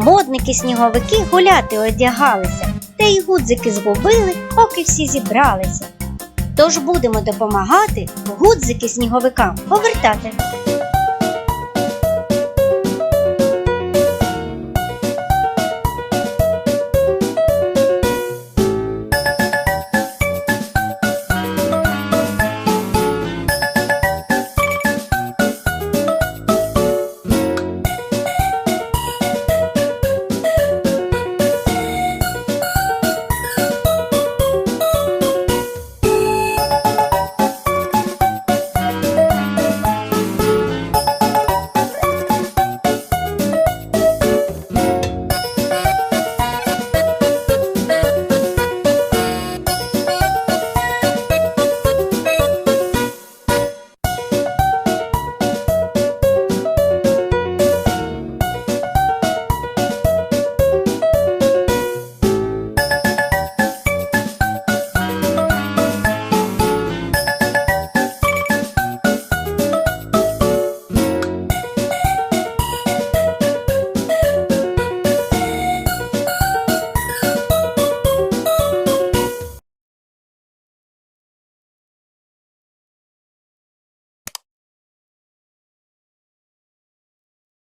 Модники сніговики гуляти одягалися, та й гудзики згубили, поки всі зібралися. Тож будемо допомагати гудзики сніговикам повертати.